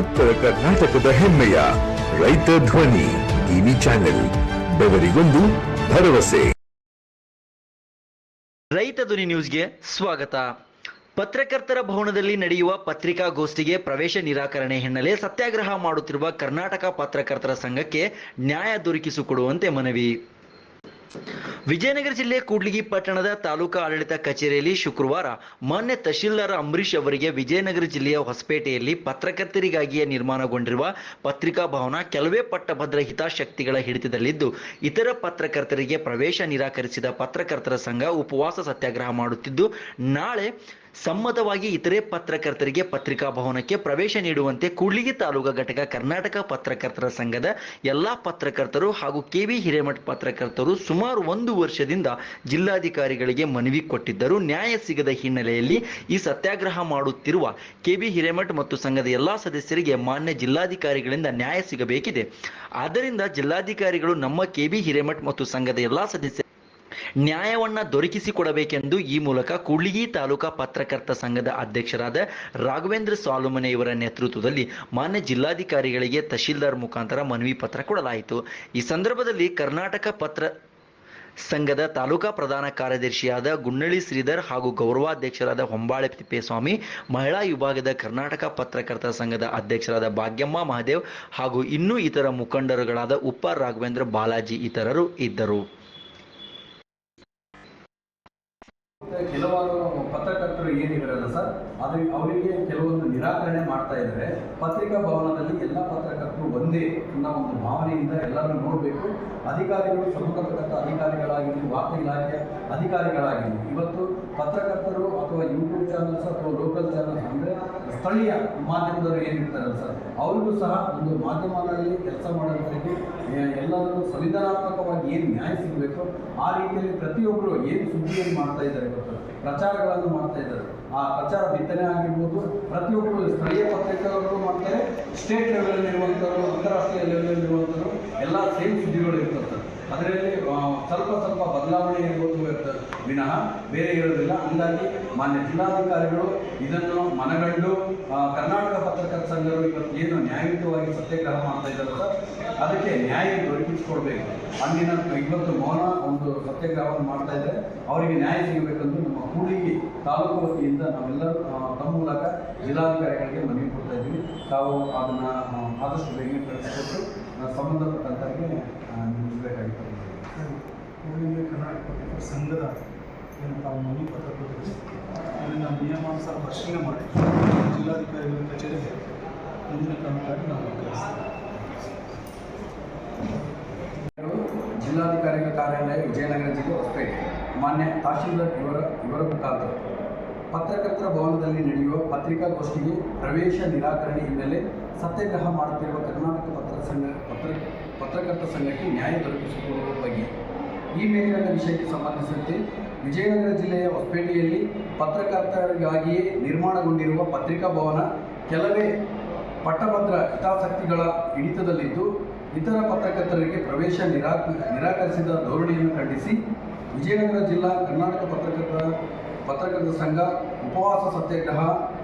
ಉತ್ತರ ಕರ್ನಾಟಕದ ಹೆಮ್ಮೆಯ ರೈತ ಧ್ವನಿ ಟಿವಿ ಚಾನೆಲ್, ಬೆವರಿಗೊಂದು ಭರವಸೆ. ರೈತ ಧ್ವನಿ ನ್ಯೂಸ್ಗೆ ಸ್ವಾಗತ. ಪತ್ರಕರ್ತರ ಭವನದಲ್ಲಿ ನಡೆಯುವ ಪತ್ರಿಕಾಗೋಷ್ಠಿಗೆ ಪ್ರವೇಶ ನಿರಾಕರಣೆ ಹಿನ್ನೆಲೆ ಸತ್ಯಾಗ್ರಹ ಮಾಡುತ್ತಿರುವ ಕರ್ನಾಟಕ ಪತ್ರಕರ್ತರ ಸಂಘಕ್ಕೆ ನ್ಯಾಯ ದೊರಕಿಸಿಕೊಡುವಂತೆ ಮನವಿ. ವಿಜಯನಗರ ಜಿಲ್ಲೆ ಕೂಡ್ಲಿಗಿ ಪಟ್ಟಣದ ತಾಲೂಕಾ ಆಡಳಿತ ಕಚೇರಿಯಲ್ಲಿ ಶುಕ್ರವಾರ ಮಾನ್ಯ ತಹಶೀಲ್ದಾರ್ ಅಂಬರೀಶ್ ಅವರಿಗೆ ವಿಜಯನಗರ ಜಿಲ್ಲೆಯ ಹೊಸಪೇಟೆಯಲ್ಲಿ ಪತ್ರಕರ್ತರಿಗಾಗಿಯೇ ನಿರ್ಮಾಣಗೊಂಡಿರುವ ಪತ್ರಿಕಾ ಭವನ ಕೆಲವೇ ಪಟ್ಟಭದ್ರ ಹಿತಾಸಕ್ತಿಗಳ ಹಿಡಿತದಲ್ಲಿದ್ದು, ಇತರ ಪತ್ರಕರ್ತರಿಗೆ ಪ್ರವೇಶ ನಿರಾಕರಿಸಿದ ಪತ್ರಕರ್ತರ ಸಂಘ ಉಪವಾಸ ಸತ್ಯಾಗ್ರಹ ಮಾಡುತ್ತಿದ್ದು, ನಾಳೆ ಸಮ್ಮತವಾಗಿ ಇತರೆ ಪತ್ರಕರ್ತರಿಗೆ ಪತ್ರಿಕಾ ಭವನಕ್ಕೆ ಪ್ರವೇಶ ನೀಡುವಂತೆ ಕೂಡ್ಲಿಗಿ ತಾಲೂಕಾ ಘಟಕ ಕರ್ನಾಟಕ ಪತ್ರಕರ್ತರ ಸಂಘದ ಎಲ್ಲಾ ಪತ್ರಕರ್ತರು ಹಾಗೂ ಕೆವಿ ಹಿರೇಮಠ ಪತ್ರಕರ್ತರು ಸುಮಾರು ಒಂದು ವರ್ಷದಿಂದ ಜಿಲ್ಲಾಧಿಕಾರಿಗಳಿಗೆ ಮನವಿ ಕೊಟ್ಟಿದ್ದರು. ನ್ಯಾಯ ಸಿಗದ ಹಿನ್ನೆಲೆಯಲ್ಲಿ ಈ ಸತ್ಯಾಗ್ರಹ ಮಾಡುತ್ತಿರುವ ಕೆಬಿ ಹಿರೇಮಠ್ ಮತ್ತು ಸಂಘದ ಎಲ್ಲಾ ಸದಸ್ಯರಿಗೆ ಮಾನ್ಯ ಜಿಲ್ಲಾಧಿಕಾರಿಗಳಿಂದ ನ್ಯಾಯ ಸಿಗಬೇಕಿದೆ. ಆದ್ದರಿಂದ ಜಿಲ್ಲಾಧಿಕಾರಿಗಳು ನಮ್ಮ ಕೆಬಿ ಹಿರೇಮಠ್ ಮತ್ತು ಸಂಘದ ಎಲ್ಲಾ ಸದಸ್ಯರು ನ್ಯಾಯವನ್ನ ದೊರಕಿಸಿಕೊಡಬೇಕೆಂದು ಈ ಮೂಲಕ ಕುಳ್ಳಿಗಿ ತಾಲೂಕಾ ಪತ್ರಕರ್ತ ಸಂಘದ ಅಧ್ಯಕ್ಷರಾದ ರಾಘವೇಂದ್ರ ಸಾಲುಮನೆ ನೇತೃತ್ವದಲ್ಲಿ ಮಾನ್ಯ ಜಿಲ್ಲಾಧಿಕಾರಿಗಳಿಗೆ ತಹಶೀಲ್ದಾರ್ ಮುಖಾಂತರ ಮನವಿ ಪತ್ರ ಕೊಡಲಾಯಿತು. ಈ ಸಂದರ್ಭದಲ್ಲಿ ಕರ್ನಾಟಕ ಪತ್ರ ಸಂಘದ ತಾಲೂಕಾ ಪ್ರಧಾನ ಕಾರ್ಯದರ್ಶಿಯಾದ ಗುನ್ನಳ್ಳಿ ಶ್ರೀಧರ್ ಹಾಗೂ ಗೌರವಾಧ್ಯಕ್ಷರಾದ ಹೊಂಬಾಳೆ ತಿಪ್ಪೇಸ್ವಾಮಿ, ಮಹಿಳಾ ವಿಭಾಗದ ಕರ್ನಾಟಕ ಪತ್ರಕರ್ತರ ಸಂಘದ ಅಧ್ಯಕ್ಷರಾದ ಭಾಗ್ಯಮ್ಮ ಮಹದೇವ್ ಹಾಗೂ ಇನ್ನೂ ಇತರ ಮುಖಂಡರುಗಳಾದ ಉಪ್ಪ ರಾಘವೇಂದ್ರ ಬಾಲಾಜಿ ಇತರರು ಇದ್ದರು. ಕೆಲವಾರು ಪತ್ರಕರ್ತರು ಏನಿದಾರಲ್ಲ ಸರ್? ಅವರಿಗೆ ಕೆಲವೊಂದು ಇದ್ದಾರೆ ಪತ್ರಿಕಾ ಭವನದಲ್ಲಿ ಎಲ್ಲ ಪತ್ರಕರ್ತರು ಒಂದೇ ಅನ್ನೋ ಒಂದು ಭಾವನೆಯಿಂದ ಎಲ್ಲರೂ ನೋಡಬೇಕು. ಅಧಿಕಾರಿಗಳು ಸಂಬಂಧಪಟ್ಟ ಅಧಿಕಾರಿಗಳಾಗಿರಲಿ ವಾರ್ತಾ ಇಲಾಖೆ ಅಧಿಕಾರಿಗಳಾಗಿರಲಿ ಇವತ್ತು ಪತ್ರಕರ್ತರು ಅಥವಾ ಯೂಟ್ಯೂಬ್ ಚಾನಲ್ಸ್ ಅಥವಾ ಲೋಕಲ್ ಚಾನಲ್ಸ್ ಅಂದರೆ ಸ್ಥಳೀಯ ಮಾಧ್ಯಮದವರು ಏನಿರ್ತಾರಲ್ಲ ಸರ್, ಅವರಿಗೂ ಸಹ ಒಂದು ಮಾಧ್ಯಮದಲ್ಲಿ ಕೆಲಸ ಮಾಡೋದಕ್ಕೆ ಎಲ್ಲರೂ ಸಂವಿಧಾನಾತ್ಮಕವಾಗಿ ಏನು ನ್ಯಾಯ ಸಿಗಬೇಕು ಆ ರೀತಿಯಲ್ಲಿ ಪ್ರತಿಯೊಬ್ಬರು ಏನು ಸುದ್ದಿಯನ್ನು ಮಾಡ್ತಾ ಇದ್ದಾರೆ ಇವತ್ತು ಪ್ರಚಾರಗಳನ್ನು ಮಾಡ್ತಾ ಇದ್ದಾರೆ. ಆ ಪ್ರಚಾರ ಬಿತ್ತನೆ ಆಗಿರ್ಬೋದು ಪ್ರತಿಯೊಬ್ಬರು ಸ್ಥಳೀಯ ಪತ್ರಿಕೆಗಳು ಸ್ಟೇಟ್ ಲೆವೆಲಲ್ಲಿ ಇರುವಂಥವ್ರು ಅಂತಾರಾಷ್ಟ್ರೀಯ ಲೆವೆಲಲ್ಲಿ ಇರುವಂಥವ್ರು ಎಲ್ಲ ಸೇಮ್ ಸುದ್ದಿಗಳು ಇರ್ತದೆ ಅದರಲ್ಲಿ ಸ್ವಲ್ಪ ಸ್ವಲ್ಪ ಬದಲಾವಣೆ ಇರ್ಬೋದು ಇರ್ತದೆ ವಿನಃ ಬೇರೆ ಇರೋದಿಲ್ಲ ಹಂಗಾಗಿ ಮಾನ್ಯ ಜಿಲ್ಲಾಧಿಕಾರಿಗಳು ಇದನ್ನು ಮನಗಂಡು ಕರ್ನಾಟಕ ಪತ್ರಕರ್ತ ಸಂಘರು ಇವತ್ತು ಏನು ನ್ಯಾಯಯುತವಾಗಿ ಸತ್ಯಾಗ್ರಹ ಮಾಡ್ತಾ ಇದ್ದಾರೆ ಸರ್, ಅದಕ್ಕೆ ನ್ಯಾಯ ದೊರಕಿಸ್ಕೊಡ್ಬೇಕು. ಅಂದಿನ ಇವತ್ತು ಮೌನ ಒಂದು ಸತ್ಯಾಗ್ರಹವನ್ನು ಮಾಡ್ತಾ ಇದ್ದಾರೆ. ಅವರಿಗೆ ನ್ಯಾಯ ಸಿಗಬೇಕೆಂದು ನಮ್ಮ ಕೂಡಿಗೆ ತಾಲೂಕು ವತಿಯಿಂದ ನಾವೆಲ್ಲರೂ ತಮ್ಮ ಮೂಲಕ ಜಿಲ್ಲಾಧಿಕಾರಿಗಳಿಗೆ ಮನವಿ ಕೊಡ್ತಾ ಇದ್ದೀವಿ. ತಾವು ಅದನ್ನು ಆದಷ್ಟು ಬೇಗನೆ ಕಳಿಸಿಕೊಟ್ಟು ಸಂಬಂಧಪಟ್ಟಂತವರಿಗೆ ನಿಲ್ಲಿಸಬೇಕಾಗಿತ್ತು ಕೂಡಲೇ ಕರ್ನಾಟಕ ಸಂಘದ ಏನು ತಾವು ಮನವಿ ಪತ್ರ ಕೊಟ್ಟಿದ್ದೀವಿ ಅದನ್ನು ನಿಯಮಾನುಸಾರ ಪರಿಶೀಲನೆ ಮಾಡಿ ಜಿಲ್ಲಾಧಿಕಾರಿಗಳ ಕಚೇರಿಗೆ ಮುಂದಿನ ಕ್ರಮಕ್ಕಾಗಿ ನಾವು ಜಿಲ್ಲಾಧಿಕಾರಿಗಳ ಕಾರ್ಯಾಲಯ ವಿಜಯನಗರ ಜಿಲ್ಲೆ ಹೊಸಪೇಟೆ. ಮಾನ್ಯ ತಹಶೀಲ್ದಾರ್ ಇವರ ಇವರ ಮುಖಾಂತರ. ಪತ್ರಕರ್ತರ ಭವನದಲ್ಲಿ ನಡೆಯುವ ಪತ್ರಿಕಾಗೋಷ್ಠಿಗೆ ಪ್ರವೇಶ ನಿರಾಕರಣೆ ಹಿನ್ನೆಲೆ ಸತ್ಯಾಗ್ರಹ ಮಾಡುತ್ತಿರುವ ಕರ್ನಾಟಕ ಪತ್ರ ಸಂಘ ಪತ್ರ ಪತ್ರಕರ್ತ ಸಂಘಕ್ಕೆ ನ್ಯಾಯ ದೊರಕಿಸಿಕೊಡುವ ಬಗ್ಗೆ ಈ ಮೇಲಿನ ವಿಷಯಕ್ಕೆ ಸಂಬಂಧಿಸಿದಂತೆ ವಿಜಯನಗರ ಜಿಲ್ಲೆಯ ಹೊಸಪೇಟೆಯಲ್ಲಿ ಪತ್ರಕರ್ತರಿಗಾಗಿಯೇ ನಿರ್ಮಾಣಗೊಂಡಿರುವ ಪತ್ರಿಕಾ ಭವನ ಕೆಲವೇ ಪಟ್ಟಭದ್ರ ಹಿತಾಸಕ್ತಿಗಳ ಹಿಡಿತದಲ್ಲಿದ್ದು, ಇತರ ಪತ್ರಕರ್ತರಿಗೆ ಪ್ರವೇಶ ನಿರಾಕ, ನಿರಾಕರಿಸಿದ ಧೋರಣೆಯನ್ನು ಖಂಡಿಸಿ ವಿಜಯನಗರ ಜಿಲ್ಲಾ ಕರ್ನಾಟಕ ಪತ್ರಕರ್ತರ ಪತ್ರಕರ್ತರ ಸಂಘ, ಉಪವಾಸ ಸತ್ಯಾಗ್ರಹ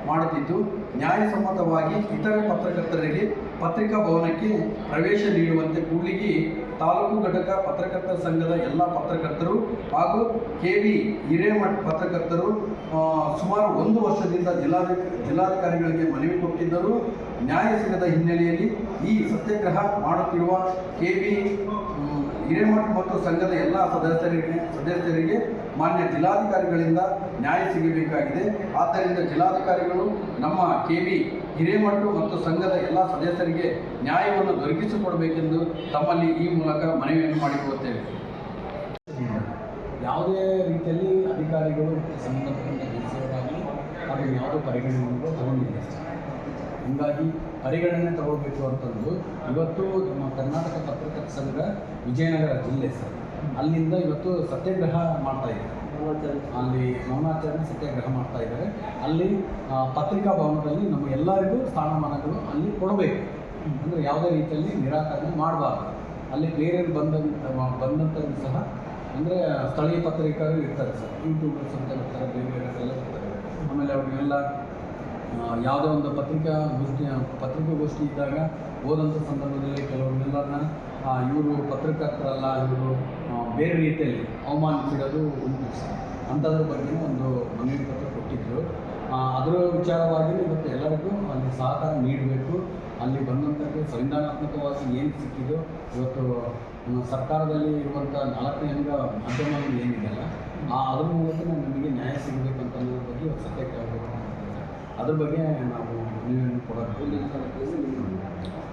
ಮಾಡುತ್ತಿದ್ದು, ನ್ಯಾಯಸಮ್ಮತವಾಗಿ ಇತರೆ ಪತ್ರಕರ್ತರಿಗೆ ಪತ್ರಿಕಾ ಭವನಕ್ಕೆ ಪ್ರವೇಶ ನೀಡುವಂತೆ ಕೂಡ್ಲಿಗಿ ತಾಲೂಕು ಘಟಕ ಪತ್ರಕರ್ತರ ಸಂಘದ ಎಲ್ಲ ಪತ್ರಕರ್ತರು ಹಾಗೂ ಕೆ ವಿ ಹಿರೇಮಠ್ ಪತ್ರಕರ್ತರು ಸುಮಾರು ಒಂದು ವರ್ಷದಿಂದ ಜಿಲ್ಲಾಧಿಕ ಜಿಲ್ಲಾಧಿಕಾರಿಗಳಿಗೆ ಮನವಿ ಕೊಟ್ಟಿದ್ದರು. ನ್ಯಾಯ ಹಿನ್ನೆಲೆಯಲ್ಲಿ ಈ ಸತ್ಯಾಗ್ರಹ ಮಾಡುತ್ತಿರುವ ಕೆ ವಿ ಹಿರೇಮಠ್ ಮತ್ತು ಸಂಘದ ಎಲ್ಲ ಸದಸ್ಯರಿಗೆ ಸದಸ್ಯರಿಗೆ ಮಾನ್ಯ ಜಿಲ್ಲಾಧಿಕಾರಿಗಳಿಂದ ನ್ಯಾಯ ಸಿಗಬೇಕಾಗಿದೆ. ಆದ್ದರಿಂದ ಜಿಲ್ಲಾಧಿಕಾರಿಗಳು ನಮ್ಮ ಕೆ ವಿ ಹಿರೇಮಠ ಮತ್ತು ಸಂಘದ ಎಲ್ಲ ಸದಸ್ಯರಿಗೆ ನ್ಯಾಯವನ್ನು ದೊರಕಿಸಿಕೊಡಬೇಕೆಂದು ತಮ್ಮಲ್ಲಿ ಈ ಮೂಲಕ ಮನವಿಯನ್ನು ಮಾಡಿಕೊಳ್ಳುತ್ತೇವೆ. ಯಾವುದೇ ರೀತಿಯಲ್ಲಿ ಅಧಿಕಾರಿಗಳು ಸಂಬಂಧಪಟ್ಟ ಕೆಲಸವರಾಗಲಿ ಅದನ್ನು ಯಾವುದೋ ಪರಿಗಣನೆಗಳು ತಗೊಂಡಿಲ್ಲ. ಹೀಗಾಗಿ ಪರಿಗಣನೆ ತಗೊಳ್ಬೇಕು ಅಂತಂದು ಇವತ್ತು ನಮ್ಮ ಕರ್ನಾಟಕ ಪತ್ರಕರ್ತ ಸಂಘ ವಿಜಯನಗರ ಜಿಲ್ಲೆ ಸರ್. ಅಲ್ಲಿಂದ ಇವತ್ತು ಸತ್ಯಾಗ್ರಹ ಮಾಡ್ತಾ ಇದ್ದಾರೆ ಅಲ್ಲಿ ಮೌನಾಚರಣೆ ಸತ್ಯಾಗ್ರಹ ಮಾಡ್ತಾ ಇದ್ದಾರೆ. ಅಲ್ಲಿ ಪತ್ರಿಕಾ ಭವನದಲ್ಲಿ ನಮ್ಮ ಎಲ್ಲರಿಗೂ ಸ್ಥಾನಮಾನಗಳು ಅಲ್ಲಿ ಕೊಡಬೇಕು. ಅಂದರೆ ಯಾವುದೇ ರೀತಿಯಲ್ಲಿ ನಿರಾಕರಣೆ ಮಾಡಬಾರ್ದು. ಅಲ್ಲಿ ಬೇರೆ ಬಂದಂತ ಬಂದಂಥದ್ದು ಸಹ, ಅಂದರೆ, ಸ್ಥಳೀಯ ಪತ್ರಿಕರು ಇರ್ತಾರೆ ಸರ್. ಯೂಟ್ಯೂಬರ್ಸ್ ಅಂತ ಇರ್ತಾರೆ ಬೇರೆ ಬೇರೆ ಎಲ್ಲ ಇರ್ತಾರೆ. ಆಮೇಲೆ ಅವ್ರಿಗೆಲ್ಲ ಯಾವುದೋ ಒಂದು ಪತ್ರಿಕಾ ಗೋಷ್ಠಿ, ಪತ್ರಿಕಾಗೋಷ್ಠಿ ಇದ್ದಾಗ ಓದೋಂಥ ಸಂದರ್ಭದಲ್ಲಿ ಕೆಲವ್ರನ್ನೆಲ್ಲರನ್ನ ಇವರು ಪತ್ರಕರ್ತರಲ್ಲ, ಇವರು ಬೇರೆ ರೀತಿಯಲ್ಲಿ ಅವಮಾನಿಸಿರೋದು ಉಂಟು ಅಂಥದ್ರ ಬಗ್ಗೆ ಒಂದು ಮನವಿ ಪತ್ರ ಕೊಟ್ಟಿದ್ದರು ಅದರ ವಿಚಾರವಾಗಿ ಇವತ್ತು ಎಲ್ಲರಿಗೂ ಅಲ್ಲಿ ಸಹಕಾರ ನೀಡಬೇಕು. ಅಲ್ಲಿ ಬಂದಂಥದ್ದು ಸಂವಿಧಾನಾತ್ಮಕವಾಗಿ ಏನು ಸಿಕ್ಕಿದೋ, ಇವತ್ತು ಸರ್ಕಾರದಲ್ಲಿ ಇರುವಂಥ ನಾಲ್ಕನೇ ಅಂಗ ಮಾಧ್ಯಮಗಳು ಏನಿದೆಯಲ್ಲ ಆ, ಅದ್ರ ಮೂಲಕ ನಮಗೆ ನ್ಯಾಯ ಸಿಗಬೇಕು ಅಂತ ಅನ್ನೋದ್ರ ಬಗ್ಗೆ ಇವತ್ತು ಸತ್ಯಕ್ಕೆ ಆಗಬೇಕು ಅದ್ರ ಬಗ್ಗೆ ನಾವು ಮನವಿಯನ್ನು ಕೊಡೋದು